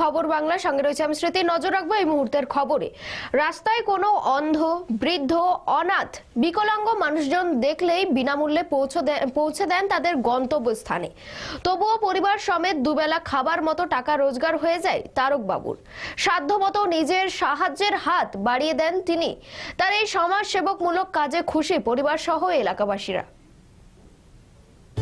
খবর বাংলা, সঙ্গে রয়েছে আমি স্মৃতি। নজর রাখব এই মুহূর্তের খবরে। রাস্তায় কোনো অন্ধ, বৃদ্ধ, অনাথ, বিকলাঙ্গ মানুষজন দেখলেই বিনামূল্যে পৌঁছে দেন তাদের গন্তব্যস্থানে। তবুও পরিবার সমেত দুবেলা খাবার মতো টাকা রোজগার হয়ে যায় তারক বাবুর সাধ্যমতো নিজের সাহায্যের হাত বাড়িয়ে দেন তিনি। তার এই সমাজসেবকমূলক কাজে খুশি পরিবার সহ এলাকাবাসীরা।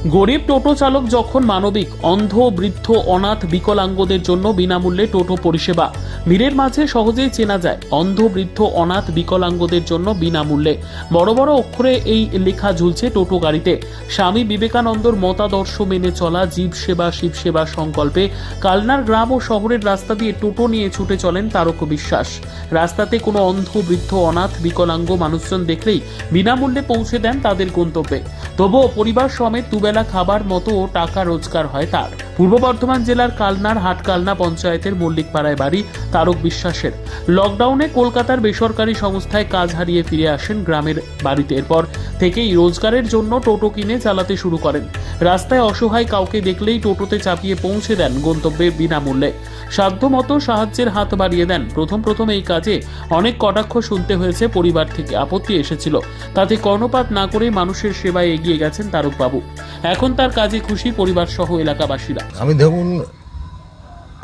গরিব টোটো চালক যখন মানবিক, অন্ধ, বৃদ্ধ, অনাথ, বিকলাঙ্গদের জন্য বিনামূল্যে টোটো পরিষেবা, ভিড়ের মাঝে সহজেই চেনা যায়, অন্ধ, বৃদ্ধ, অনাথ, বিকলাঙ্গদের জন্য বিনামূল্যে। বড় বড় অক্ষরে এই লেখা ঝুলছে টোটো গাড়িতে। স্বামী বিবেকানন্দর মতাদর্শ মেনে চলা জীব সেবা, শিব সেবা সংকল্পে কালনার গ্রাম ও শহরের রাস্তা দিয়ে টোটো নিয়ে ছুটে চলেন তারক বিশ্বাস। রাস্তাতে কোনো অন্ধ, বৃদ্ধ, অনাথ, বিকলাঙ্গ মানুষজন দেখলেই বিনামূল্যে পৌঁছে দেন তাদের গন্তব্যে। তবুও পরিবার সমেত দুবেলা খাবার মতো টাকা রোজগার হয় তার। পূর্ব বর্ধমান জেলার কালনার হাটকালনা পঞ্চায়েতের মল্লিকপাড়ায় বাড়ি তারক বিশ্বাসের। লকডাউনে কলকাতার বেসরকারি সংস্থায় কাজ হারিয়ে ফিরে আসেন গ্রামের বাড়িতে। এরপর থেকেই রোজগারের জন্য টোটো কিনে চালাতে শুরু করেন। রাস্তায় অসহায় কাউকে দেখলেই টোটোতে চাপিয়ে পৌঁছে দেন গন্তব্যে বিনামূল্যে। সাধ্যমতো সাহায্যের হাত বাড়িয়ে দেন। প্রথম প্রথম এই কাজে অনেক কটাক্ষ শুনতে হয়েছে পরিবার থেকে। আপত্তি এসেছিল। তাতে কর্ণপাত না করে মানুষের সেবায় এগিয়ে গেছেন তারকবাবু। এখন তার কাজে খুশি পরিবার সহ এলাকাবাসীরা। আমি ধরুন,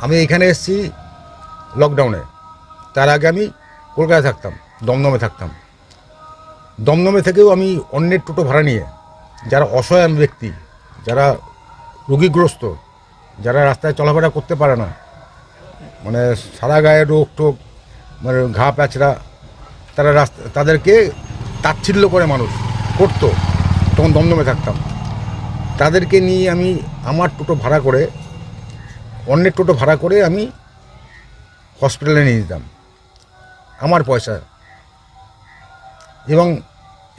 আমি এখানে এসেছি লকডাউনে তার আগে আমি কলকাতায় থাকতাম, দমদমে থাকতাম। দমদমে থেকেও আমি অন্যের টোটো ভাড়া নিয়ে, যারা অসহায় ব্যক্তি, যারা রোগীগ্রস্ত, যারা রাস্তায় চলাফেরা করতে পারে না মানে সারা গায়ে রোগ টোক মানে ঘা প্যাচড়া, তারা রাস্তা, তাদেরকে তাচ্ছিল্য করে মানুষ, করতো। তখন দমদমে থাকতাম। তাদেরকে নিয়ে আমি আমার টোটো ভাড়া করে, অন্যের টোটো ভাড়া করে আমি হসপিটালে নিয়ে যেতাম, আমার পয়সা। এবং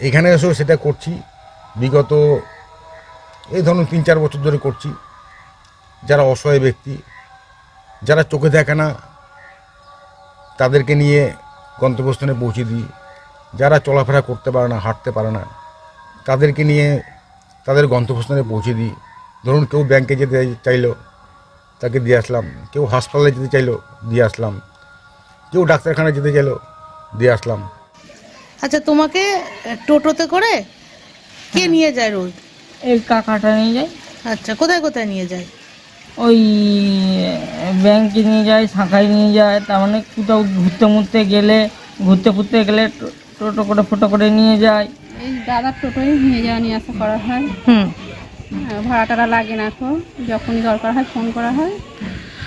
এখানে এসেও সেটা করছি, বিগত এই ধরুন তিন চার বছর ধরে করছি। যারা অসহায় ব্যক্তি, যারা চোখে দেখে না, তাদেরকে নিয়ে গন্তব্যস্থানে পৌঁছে দিই। যারা চলাফেরা করতে পারে না, হাঁটতে পারে না, তাদেরকে নিয়ে তাদের গন্তব্যস্থানে পৌঁছে দিই। ধরুন কেউ ব্যাংকে যেতে চাইলো তাকে দিয়ে আসলাম। কেউ হাসপাতালে যেতে চাইলো দিয়ে আসলাম। কেউ ডাক্তারখানায় যেতে চাইলো দিয়ে আসলাম। আচ্ছা তোমাকে টোটোতে করে কে নিয়ে যায় রোজ? এই কাকাটা নিয়ে যায়। আচ্ছা কোথায় কোথায় নিয়ে যায়? ওই ব্যাংকে নিয়ে যায় শাখায় নিয়ে যায় তার মানে কোথাও ঘুরতে মুরতে গেলে ঘুরতে ফুরতে গেলে টোটো করে ফটো করে নিয়ে যায়। এই দাদার টোটোই নিয়ে যাওয়া নিয়ে আসা করা হয়। হুম। আর ভাড়া টাড়া লাগে না এখন যখনই দরকার হয় ফোন করা হয়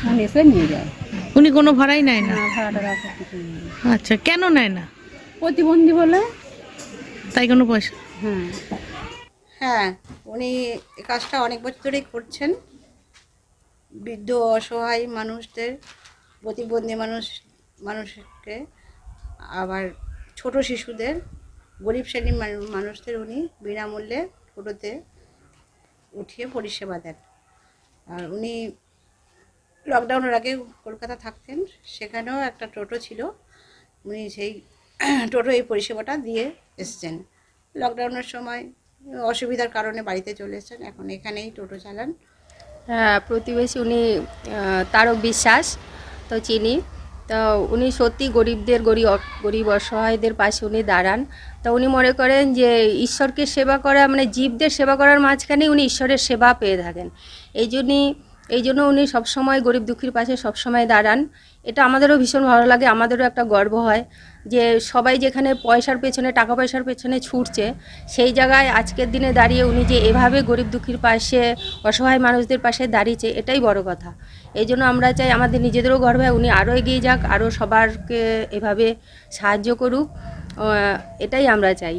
ফোন এসে নিয়ে যায়। উনি কোনো ভাড়াই নেয় না? না ভাড়া টাড়া সব কিছু নেই। আচ্ছা কেন নেয় না? প্রতিবন্ধী বলে? তাই কোনো পয়সা? হ্যাঁ। হ্যাঁ উনি এই কাজটা অনেক বছর ধরেই করছেন। বৃদ্ধ অসহায় মানুষদের প্রতিবন্ধী মানুষ মানুষকে আবার ছোট শিশুদের গরিব শ্রেণির মানুষদের উনি বিনামূল্যে টোটোতে উঠিয়ে পরিষেবা দেন। আর উনি লকডাউনের আগে কলকাতা থাকতেন, সেখানেও একটা টোটো ছিল। উনি সেই টোটো এই পরিষেবাটা দিয়ে এসছেন। লকডাউনের সময় অসুবিধার কারণে বাড়িতে চলে এসেছেন, এখন এখানেই টোটো চালান। হ্যাঁ প্রতিবেশী উনি তারক বিশ্বাস, তো চিনি। তো উনি সত্যি গরিবদের, গরিব গরিব অসহায়দের পাশে উনি দাঁড়ান। তা উনি মনে করেন যে ঈশ্বরকে সেবা করা মানে জীবদের সেবা করার মাঝখানে উনি ঈশ্বরের সেবা পেয়ে থাকেন। এই জন্যই এই জন্য উনি সবসময় গরিব দুঃখীর পাশে সবসময় দাঁড়ান। এটা আমাদেরও ভীষণ ভালো লাগে, আমাদেরও একটা গর্ব হয়। যে সবাই যেখানে পয়সার পেছনে, টাকা পয়সার পেছনে ছুটছে, সেই জায়গায় আজকের দিনে দাঁড়িয়ে উনি যে এভাবে গরিব দুঃখীর পাশে, অসহায় মানুষদের পাশে দাঁড়িয়েছে, এটাই বড় কথা। এই জন্য আমরা চাই আমাদের নিজেদেরও গর্ব উনি আরও এগিয়ে যাক, আরও সবারকে এভাবে সাহায্য করুক। এটাই আমরা চাই।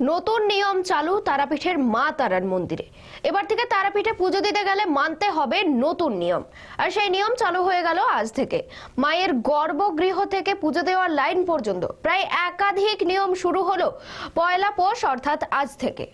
নতুন নিয়ম চালু তারাপীঠের মা তারার মন্দিরে। এবার থেকে তারাপীঠে পুজো দিতে গেলে মানতে হবে নতুন নিয়ম। আর সেই নিয়ম চালু হয়ে গেল আজ থেকে। মায়ের গর্ভগৃহ থেকে পুজো দেওয়ার লাইন পর্যন্ত প্রায় একাধিক নিয়ম শুরু হলো পয়লা পৌষ অর্থাৎ আজ থেকে।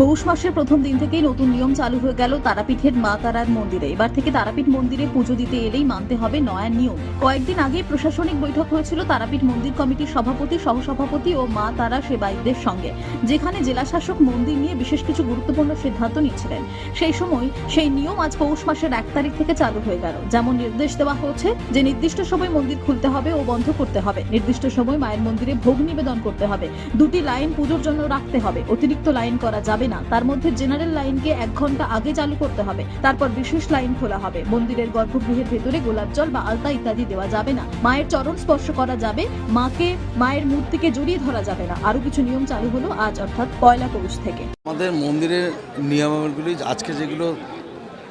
পৌষ মাসের প্রথম দিন থেকেই নতুন নিয়ম চালু হয়ে গেল তারাপীঠের মা তারার মন্দিরে। এবার থেকে তারাপীঠ মন্দিরে পুজো দিতে এলেই মানতে হবে নয়া নিয়ম। কয়েকদিন আগে প্রশাসনিক বৈঠক হয়েছিল তারাপীঠ মন্দির কমিটির সভাপতি, সহসভাপতি ও মা তারা সেবায়িতদের সঙ্গে, যেখানে জেলা শাসক মন্দির নিয়ে বিশেষ কিছু গুরুত্বপূর্ণ সিদ্ধান্ত নিচ্ছিলেন। সেই সময় সেই নিয়ম আজ পৌষ মাসের এক তারিখ থেকে চালু হয়ে গেল। যেমন নির্দেশ দেওয়া হয়েছে যে নির্দিষ্ট সময় মন্দির খুলতে হবে ও বন্ধ করতে হবে। নির্দিষ্ট সময় মায়ের মন্দিরে ভোগ নিবেদন করতে হবে। দুটি লাইন পুজোর জন্য রাখতে হবে। অতিরিক্ত লাইন করা যাবে না। তার মধ্যে জেনারেল লাইনকে এক ঘণ্টা আগে চালু করতে হবে। তারপর বিশেষ লাইন খোলা হবে। মন্দিরের গর্ভগৃহের ভেতরে গোলাপ জল বা আলতা ইত্যাদি দেওয়া যাবে না। মায়ের চরণ স্পর্শ করা যাবে। মাকে মায়ের মূর্তিকে জড়িয়ে ধরা যাবে না। আরও কিছু নিয়ম চালু হলো আজ, অর্থাৎ পয়লা পৌষ থেকে। আমাদের মন্দিরের নিয়মাবলী আজকে যেগুলো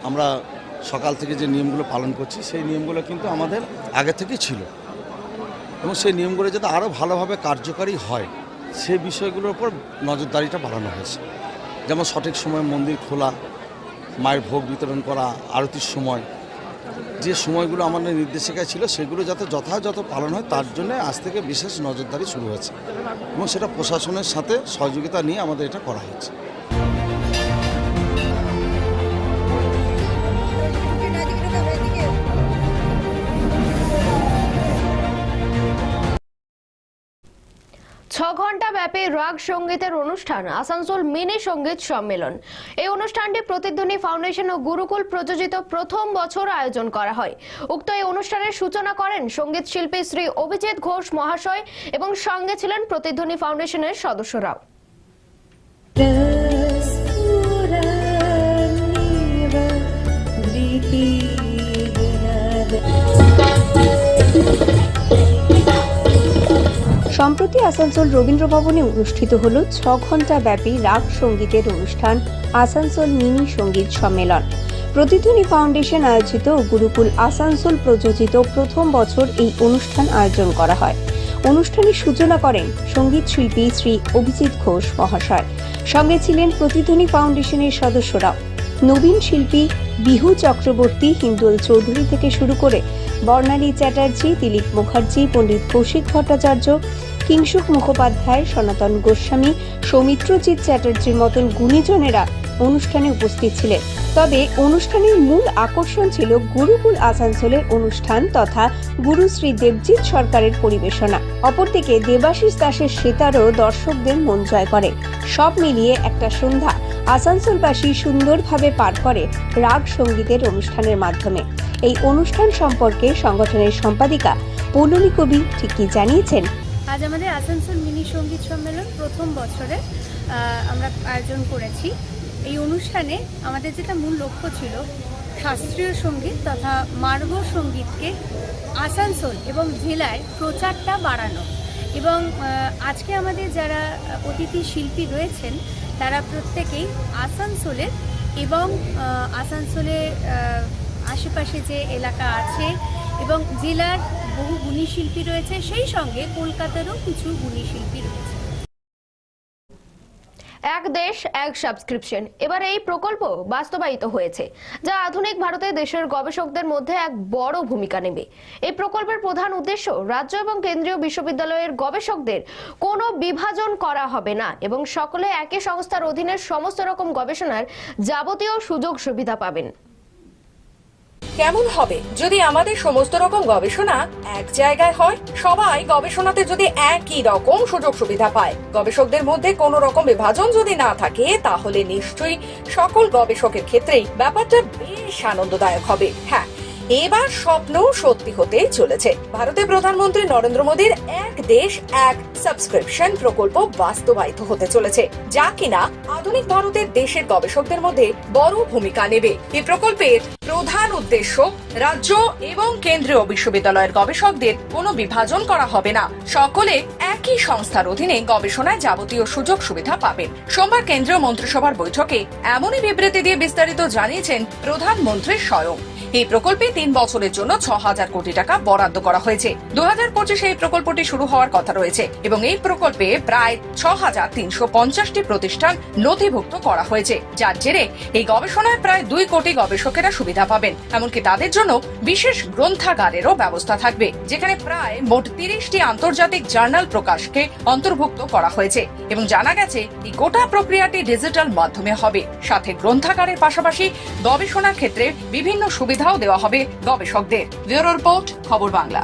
আমরা সকাল থেকে যে নিয়মগুলো পালন করছি, সেই নিয়মগুলো কিন্তু আমাদের আগে থেকেই ছিল। এবং সেই নিয়মগুলো যাতে আরও ভালোভাবে কার্যকারী হয় সেই বিষয়গুলোর উপর নজরদারিটা বাড়ানো হয়েছে। যেমন সঠিক সময় মন্দির খোলা, মায়ের ভোগ বিতরণ করা, আরতির সময়। যে সময়গুলো আমাদের নির্দেশিকায় ছিল, সেগুলো যাতে যথাযথ পালন হয়, তার জন্য আজ থেকে বিশেষ নজরদারি শুরু হয়েছে। এবং সেটা প্রশাসনের সাথে সহযোগিতা নিয়ে আমাদের এটা করা হচ্ছে ছ ঘণ্টা ব্যাপী রাগ সঙ্গীতের অনুষ্ঠান, আসানসোল মিনি সংগীত সম্মেলন। এই অনুষ্ঠানটি প্রতিধ্বনি ফাউন্ডেশন ও গুরুকুল প্রযোজিত প্রথম বছর আয়োজন করা হয়। উক্ত এই অনুষ্ঠানের সূচনা করেন সংগীত শিল্পী শ্রী অভিজিৎ ঘোষ মহাশয় এবং সঙ্গে ছিলেন প্রতিধ্বনি ফাউন্ডেশনের সদস্যরাও। আসানসোল রবীন্দ্র ভবনে অনুষ্ঠিত হল ছ ঘণ্টা ব্যাপী রাগ সঙ্গীতের অনুষ্ঠান, আসানসোল মিনি সংগীত সম্মেলন। প্রতিধ্বনি ফাউন্ডেশন আয়োজিত গুরুকুল আসানসোল প্রযোজিত প্রথম বছর এই অনুষ্ঠান আয়োজন করা হয়। অনুষ্ঠানের সূচনা করেন সংগীত শিল্পী শ্রী অভিজিৎ ঘোষ মহাশয়। সঙ্গে ছিলেন প্রতিধ্বনি ফাউন্ডেশনের সদস্যরা নবীন শিল্পী বিহু চক্রবর্তী, হিন্দোল চৌধুরী থেকে শুরু করে বর্ণালী চ্যাটার্জি, দিলীপ মুখার্জি, পণ্ডিত কৌশিক ভট্টাচার্য কিংসুক মুখোপাধ্যায়, সনাতন গোস্বামী, সৌমিত্রজিৎ চ্যাটার্জির মতন গুণীজনেরা অনুষ্ঠানে উপস্থিত ছিলেন। তবে অনুষ্ঠানের মূল আকর্ষণ ছিল গুরুকুল আসানসোলের অনুষ্ঠান তথা গুরু শ্রী দেবজিৎ সরকারের পরিবেশনা। অপরদিকে দেবাশিস দাসের সেতারও দর্শকদের মন জয় করে। সব মিলিয়ে একটা সন্ধ্যা আসানসোলবাসী সুন্দরভাবে পার করে রাগ সঙ্গীতের অনুষ্ঠানের মাধ্যমে। এই অনুষ্ঠান সম্পর্কে সংগঠনের সম্পাদিকা, পৌলমী কবি ঠিকই জানিয়েছেন? আজ আমাদের আসানসোল মিনি সংগীত সম্মেলন প্রথম বছরে আমরা আয়োজন করেছি। এই অনুষ্ঠানে আমাদের যেটা মূল লক্ষ্য ছিল শাস্ত্রীয় সংগীত তথা মার্গ সঙ্গীতকে আসানসোল এবং জেলায় প্রচারটা বাড়ানো। এবং আজকে আমাদের যারা অতিথি শিল্পী রয়েছেন তারা প্রত্যেকেই আসানসোলের এবং আহ, আসানসোলে আশেপাশে যে এলাকা আছে এবং জেলার বহু গুণী শিল্পী রয়েছে, সেই সঙ্গে কলকাতারও কিছু গুণী শিল্পী রয়েছে। এক দেশ, এক সাবস্ক্রিপশন এবার এই প্রকল্প বাস্তবায়িত হয়েছে, যা আধুনিক ভারতে দেশের গবেষকদের মধ্যে এক বড় ভূমিকা নেবে। এই প্রকল্পের প্রধান উদ্দেশ্য, রাজ্য এবং কেন্দ্রীয় বিশ্ববিদ্যালয়ের গবেষকদের কোনো বিভাজন করা হবে না এবং সকলে একই সংস্থার অধীনে সমস্ত রকম গবেষণার যাবতীয় সুযোগ সুবিধা পাবেন। কেমন হবে? যদি আমাদের সমস্ত রকম গবেষণা এক জায়গায় হয়, সবাই গবেষণাতে যদি একই রকম সুযোগ সুবিধা পায়। গবেষকদের মধ্যে কোনো রকম বিভাজন যদি না থাকে, তাহলে নিশ্চয়ই সকল গবেষকের ক্ষেত্রেই ব্যাপারটা বেশ আনন্দদায়ক হবে। হ্যাঁ এবার স্বপ্ন সত্যি হতে চলেছে। ভারতের প্রধানমন্ত্রী নরেন্দ্র মোদীর এক দেশ, এক সাবস্ক্রিপশন প্রকল্প বাস্তবায়িত হতে চলেছে, যা কিনা আধুনিক ভারতের দেশের গবেষকদের মধ্যে বড় ভূমিকা নেবে। এই প্রকল্পের প্রধান উদ্দেশ্য, রাজ্য এবং কেন্দ্রীয় বিশ্ববিদ্যালয়ের গবেষকদের কোনো বিভাজন করা হবে না। সকলে একই সংস্থার অধীনে গবেষণায় যাবতীয় সুযোগ সুবিধা পাবেন। সোমবার কেন্দ্রীয় মন্ত্রিসভার বৈঠকে এমনই বিবৃতি দিয়ে বিস্তারিত জানিয়েছেন প্রধানমন্ত্রী স্বয়ং। এই প্রকল্পে তিন বছরের জন্য ছ হাজার কোটি টাকা বরাদ্দ করা হয়েছে। দু হাজার পঁচিশে এই প্রকল্পটি শুরু হওয়ার কথা রয়েছে এবং এই প্রকল্পে প্রায় ছ হাজার তিনশো পঞ্চাশটি প্রতিষ্ঠান নথিভুক্ত করা হয়েছে। যার জেরে এই গবেষণায় প্রায় দুই কোটি গবেষকেরা সুবিধা পাবেন। এমনকি তাদের জন্য বিশেষ গ্রন্থাগারেরও ব্যবস্থা থাকবে, যেখানে প্রায় মোট তিরিশটি আন্তর্জাতিক জার্নাল প্রকাশকে অন্তর্ভুক্ত করা হয়েছে এবং জানা গেছে, এই গোটা প্রক্রিয়াটি ডিজিটাল মাধ্যমে হবে। সাথে গ্রন্থাগারের পাশাপাশি গবেষণা ক্ষেত্রে বিভিন্ন সুবিধাও দেওয়া হবে গবেষকদের। ব্যুরো রিপোর্ট, খবর বাংলা।